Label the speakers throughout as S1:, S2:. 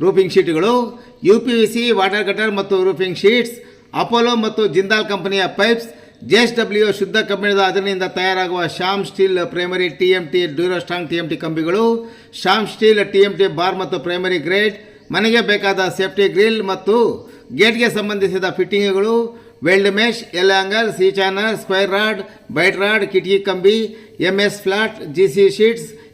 S1: Roofing ಶೀಟ್ಗಳು U P V C water cutter ಮತ್ತು roofing sheets Apollo ಮತ್ತು ಜಿಂದಾಲ್ ಕಂಪನಿಯ pipes J S W ಶುದ್ಧ ಕಬ್ಬಿಣದ ಅದರಿಂದ ತಯಾರಾಗುವ Shyam steel primary T M T Durostrong T M T ಕಂಬಿಗಳು Shyam steel T M T bar ಮತ್ತು primary grade ಮನೆಗೆ ಬೇಕಾದ safety grill ಮತ್ತು ಗೇಟ್ಗೆ ಸಂಬಂಧಿಸಿದ ಫಿಟ್ಟಿಂಗ್ಗಳು weld mesh L angle C channel square rod bright rod ಕಿಟಕಿ ಕಂಬಿ M S flat G C sheets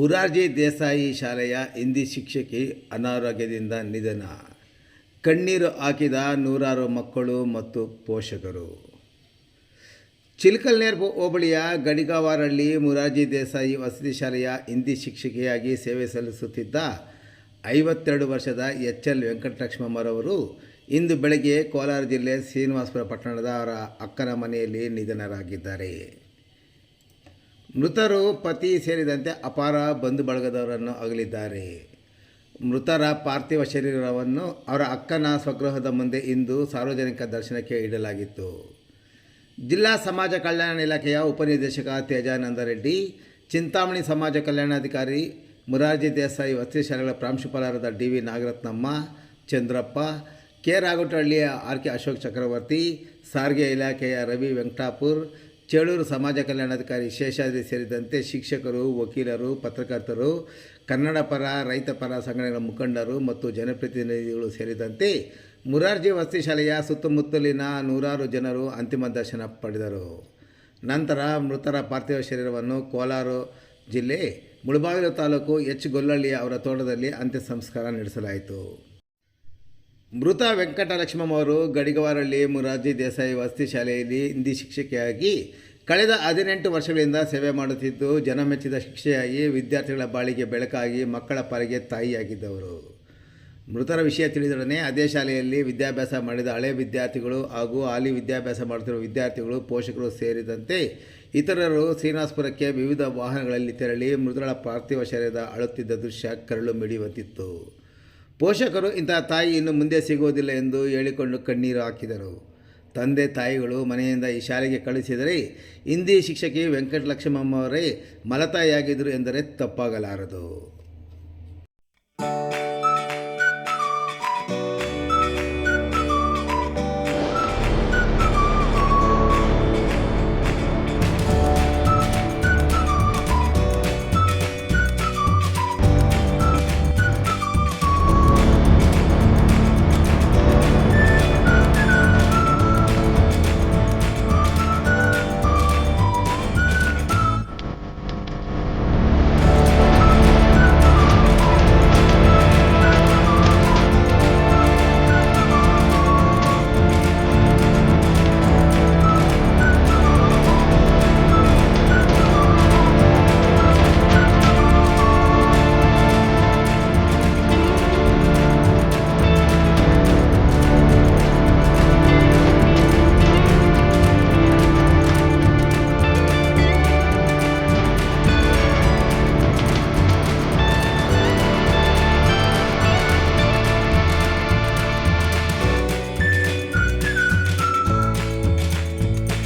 S1: Morarji Desai ಶಾಲೆಯ ಹಿಂದಿ ಶಿಕ್ಷಕಿ ಅನಾರೋಗ್ಯದಿಂದ ನಿಧನ. ಕಣ್ಣೀರು ಹಾಕಿದ ನೂರಾರು ಮಕ್ಕಳು ಮತ್ತು ಪೋಷಕರು. ಚಿಲ್ಕಲ್ನೇರ್ ಹೋಬಳಿಯ ಗಡಿಗಾವಾರಳ್ಳಿ ಮುರಾರ್ಜಿ ದೇಸಾಯಿ ವಸತಿ ಶಾಲೆಯ ಹಿಂದಿ ಶಿಕ್ಷಕಿಯಾಗಿ ಸೇವೆ ಸಲ್ಲಿಸುತ್ತಿದ್ದ ಐವತ್ತೆರಡು ವರ್ಷದ ಎಚ್ ಎಲ್ ವೆಂಕಟಲಕ್ಷ್ಮಮ್ಮರವರು ಇಂದು ಬೆಳಗ್ಗೆ ಕೋಲಾರ ಜಿಲ್ಲೆ ಶ್ರೀನಿವಾಸಪುರ ಪಟ್ಟಣದ ಅವರ ಅಕ್ಕನ ಮನೆಯಲ್ಲಿ ನಿಧನರಾಗಿದ್ದಾರೆ. ಮೃತರು ಪತಿ ಸೇರಿದಂತೆ ಅಪಾರ ಬಂಧು ಬಳಗದವರನ್ನು ಅಗಲಿದ್ದಾರೆ. ಮೃತರ ಪಾರ್ಥಿವ ಶರೀರವನ್ನು ಅವರ ಅಕ್ಕನ ಸ್ವಗೃಹದ ಮುಂದೆ ಇಂದು ಸಾರ್ವಜನಿಕ ದರ್ಶನಕ್ಕೆ ಇಡಲಾಗಿತ್ತು. ಜಿಲ್ಲಾ ಸಮಾಜ ಕಲ್ಯಾಣ ಇಲಾಖೆಯ ಉಪನಿರ್ದೇಶಕ ತೇಜಾನಂದ ರೆಡ್ಡಿ, ಚಿಂತಾಮಣಿ ಸಮಾಜ ಕಲ್ಯಾಣಾಧಿಕಾರಿ ಮುರಾರ್ಜಿ ದೇಸಾಯಿ ವಸತಿ ಶಾಲೆಗಳ ಪ್ರಾಂಶುಪಾಲರಾದ D V Nagarathnamma, Chandrappa, K ರಾಗುಟಹಳ್ಳಿಯ R K Ashok ಚಕ್ರವರ್ತಿ, ಸಾರಿಗೆ ಇಲಾಖೆಯ ರವಿ ವೆಂಕಟಾಪುರ್ ಚೇಳೂರು ಸಮಾಜ ಕಲ್ಯಾಣಾಧಿಕಾರಿ ಶೇಷಾದ್ರಿ ಸೇರಿದಂತೆ ಶಿಕ್ಷಕರು, ವಕೀಲರು, ಪತ್ರಕರ್ತರು, ಕನ್ನಡ ಪರ, ರೈತ ಪರ ಸಂಘಟನೆಗಳ ಮುಖಂಡರು ಮತ್ತು ಜನಪ್ರತಿನಿಧಿಗಳು ಸೇರಿದಂತೆ ಮುರಾರ್ಜಿ ವಸತಿ ಶಾಲೆಯ ಸುತ್ತಮುತ್ತಲಿನ ನೂರಾರು ಜನರು ಅಂತಿಮ ದರ್ಶನ ಪಡೆದರು. ನಂತರ ಮೃತರ ಪಾರ್ಥಿವ ಶರೀರವನ್ನು ಕೋಲಾರ ಜಿಲ್ಲೆ ಮುಳಬಾಗಿಲು ತಾಲೂಕು ಎಚ್ ಗೊಲ್ಲಳ್ಳಿ ಅವರ ತೋಟದಲ್ಲಿ ಅಂತ್ಯ ಸಂಸ್ಕಾರ ನಡೆಸಲಾಯಿತು. ಮೃತ ವೆಂಕಟಲಕ್ಷ್ಮಮ್ಮ ಅವರು ಗಡಿಗವಾರಳ್ಳಿ ಮುರಾರ್ಜಿ ದೇಸಾಯಿ ವಸತಿ ಶಾಲೆಯಲ್ಲಿ ಹಿಂದಿ ಶಿಕ್ಷಕಿಯಾಗಿ ಕಳೆದ ಹದಿನೆಂಟು ವರ್ಷಗಳಿಂದ ಸೇವೆ ಮಾಡುತ್ತಿದ್ದು ಜನಮೆಚ್ಚಿದ ಶಿಕ್ಷೆಯಾಗಿ ವಿದ್ಯಾರ್ಥಿಗಳ ಬಾಳಿಗೆ ಬೆಳಕಾಗಿ ಮಕ್ಕಳ ಪಾಲಿಗೆ ತಾಯಿಯಾಗಿದ್ದವರು. ಮೃತರ ವಿಷಯ ತಿಳಿದೊಡನೆ ಅದೇ ಶಾಲೆಯಲ್ಲಿ ವಿದ್ಯಾಭ್ಯಾಸ ಮಾಡಿದ ಹಳೆ ವಿದ್ಯಾರ್ಥಿಗಳು ಹಾಗೂ ಹಾಲಿ ವಿದ್ಯಾಭ್ಯಾಸ ಮಾಡುತ್ತಿರುವ ವಿದ್ಯಾರ್ಥಿಗಳು, ಪೋಷಕರು ಸೇರಿದಂತೆ ಇತರರು ಶ್ರೀನಿವಾಸಪುರಕ್ಕೆ ವಿವಿಧ ವಾಹನಗಳಲ್ಲಿ ತೆರಳಿ ಮೃತರ ಪಾರ್ಥಿವ ಶರೀರದ ಅಳುತ್ತಿದ್ದ ದೃಶ್ಯ ಕರಳು ಮಿಡಿಯುವಂತಿತ್ತು. ಪೋಷಕರು ಇಂತಹ ತಾಯಿ ಇನ್ನು ಮುಂದೆ ಸಿಗುವುದಿಲ್ಲ ಎಂದು ಹೇಳಿಕೊಂಡು ಕಣ್ಣೀರು ಹಾಕಿದರು. ತಂದೆ ತಾಯಿಗಳು ಮನೆಯಿಂದ ಈ ಶಾಲೆಗೆ ಕಳಿಸಿದರೆ ಹಿಂದಿ ಶಿಕ್ಷಕಿ ವೆಂಕಟಲಕ್ಷ್ಮಮ್ಮವರೇ ಮಲತಾಯಿಯಾಗಿದ್ದರು ಎಂದರೆ ತಪ್ಪಾಗಲಾರದು.